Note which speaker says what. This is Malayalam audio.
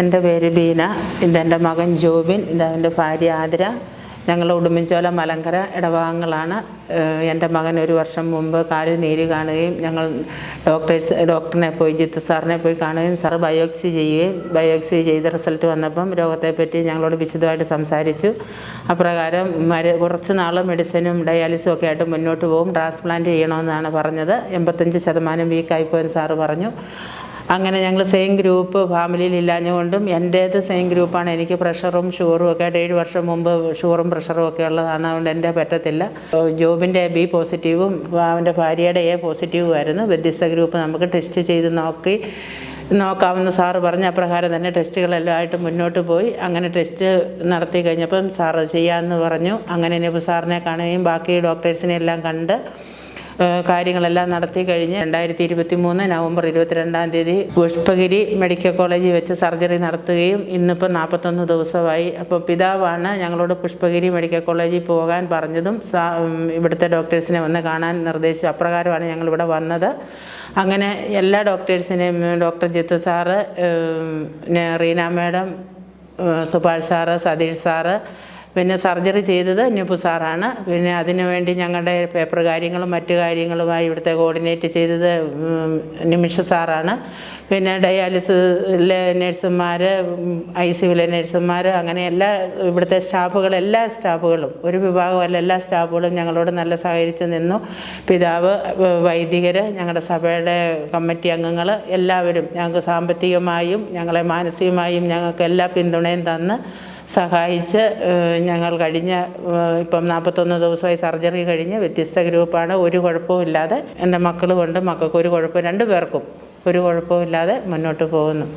Speaker 1: എന്റെ പേര് ബീന ഇതെന്റെ മകൻ ജോബിൻ ഇതെന്റെ ഭാര്യ ആതിര. ഞങ്ങൾ ഉടുമ്പൻചോല മലങ്കര ഇടഭാഗങ്ങളാണ്. എന്റെ മകൻ ഒരു വർഷം മുമ്പ് കാലിൽ നീര് കാണുകയും ഞങ്ങൾ ഡോക്ടേഴ്സ് ഡോക്ടറിനെ പോയി ജിത്ത് സാറിനെ പോയി കാണുകയും സാർ ബയോപ്സി ചെയ്യുകയും ബയോപ്സി ചെയ്ത റിസൾട്ട് വന്നപ്പം രോഗത്തെപ്പറ്റി ഞങ്ങളോട് വിശദമായിട്ട് സംസാരിച്ചു. അപ്രകാരം മരു കുറച്ച് നാൾ മെഡിസിനും ഡയാലിസും ഒക്കെ ആയിട്ട് മുന്നോട്ട് പോകും. ട്രാൻസ്പ്ലാന്റ് ചെയ്യണമെന്നാണ് പറഞ്ഞത്. എൺപത്തഞ്ച് ശതമാനം വീക്കായിപ്പോയെന്ന് സാറ് പറഞ്ഞു. അങ്ങനെ ഞങ്ങൾ സെയിം ഗ്രൂപ്പ് ഫാമിലിയിൽ ഇല്ലാഞ്ഞുകൊണ്ടും എന്റേത് സെയിം ഗ്രൂപ്പാണ് എനിക്ക് പ്രഷറും ഷുഗറും ഒക്കെ ആയിട്ട് ഏഴ് വർഷം മുമ്പ് ഷുഗറും പ്രഷറും ഒക്കെ ഉള്ളതാണ്. അതുകൊണ്ട് എന്റെ പറ്റത്തില്ല. ജോബിന്റെ ബി പോസിറ്റീവും അവന്റെ ഭാര്യയുടെ എ പോസിറ്റീവും ആയിരുന്നു. വ്യത്യസ്ത ഗ്രൂപ്പ് നമുക്ക് ടെസ്റ്റ് ചെയ്ത് നോക്കി നോക്കാമെന്ന് സാറ് പറഞ്ഞ അപ്രകാരം തന്നെ ടെസ്റ്റുകളെല്ലാം ആയിട്ട് മുന്നോട്ട് പോയി. അങ്ങനെ ടെസ്റ്റ് നടത്തി കഴിഞ്ഞപ്പം സാറ് ചെയ്യാമെന്ന് പറഞ്ഞു. അങ്ങനെ ഇനിയിപ്പോൾ സാറിനെ കാണുകയും ബാക്കി ഡോക്ടേഴ്സിനെ എല്ലാം കണ്ട് കാര്യങ്ങളെല്ലാം നടത്തി കഴിഞ്ഞ് രണ്ടായിരത്തി ഇരുപത്തി മൂന്ന് നവംബർ ഇരുപത്തിരണ്ടാം തീയതി പുഷ്പഗിരി മെഡിക്കൽ കോളേജിൽ വെച്ച് സർജറി നടത്തുകയും ഇന്നിപ്പോൾ നാൽപ്പത്തൊന്ന് ദിവസമായി. അപ്പോൾ പിതാവാണ് ഞങ്ങളോട് പുഷ്പഗിരി മെഡിക്കൽ കോളേജിൽ പോകാൻ പറഞ്ഞതും ഇവിടുത്തെ ഡോക്ടേഴ്സിനെ വന്ന് കാണാൻ നിർദ്ദേശിച്ചു. അപ്രകാരമാണ് ഞങ്ങളിവിടെ വന്നത്. അങ്ങനെ എല്ലാ ഡോക്ടേഴ്സിനെയും doctor Jithu sir Reena madam Subhash sir Satheesh sir പിന്നെ സർജറി ചെയ്തത് നിപു സാറാണ്. പിന്നെ അതിനുവേണ്ടി ഞങ്ങളുടെ പേപ്പർ കാര്യങ്ങളും മറ്റു കാര്യങ്ങളുമായി ഇവിടുത്തെ കോർഡിനേറ്റ് ചെയ്തത് നിമിഷ സാറാണ്. പിന്നെ ഡയാലിസിലെ നഴ്സുമാർ ഐ സിയുലെ നഴ്സുമാർ അങ്ങനെ എല്ലാ ഇവിടുത്തെ സ്റ്റാഫുകൾ എല്ലാ സ്റ്റാഫുകളും ഒരു വിഭാഗമല്ല എല്ലാ സ്റ്റാഫുകളും ഞങ്ങളോട് നല്ല സഹകരിച്ച് നിന്നു. പിതാവ് വൈദികർ ഞങ്ങളുടെ സഭയുടെ കമ്മിറ്റി അംഗങ്ങൾ എല്ലാവരും ഞങ്ങൾക്ക് സാമ്പത്തികമായും ഞങ്ങളെ മാനസികമായും ഞങ്ങൾക്ക് എല്ലാ പിന്തുണയും തന്ന് സഹായിച്ച് ഞങ്ങൾ കഴിഞ്ഞ ഇപ്പം നാൽപ്പത്തൊന്ന് ദിവസമായി സർജറി കഴിഞ്ഞ് വ്യത്യസ്ത ഗ്രൂപ്പാണ്. ഒരു കുഴപ്പവും ഇല്ലാതെ എന്റെ മക്കൾ കൊണ്ട് മക്കൾക്ക് ഒരു കുഴപ്പം രണ്ട് പേർക്കും ഒരു കുഴപ്പവും ഇല്ലാതെ മുന്നോട്ട് പോകുന്നു.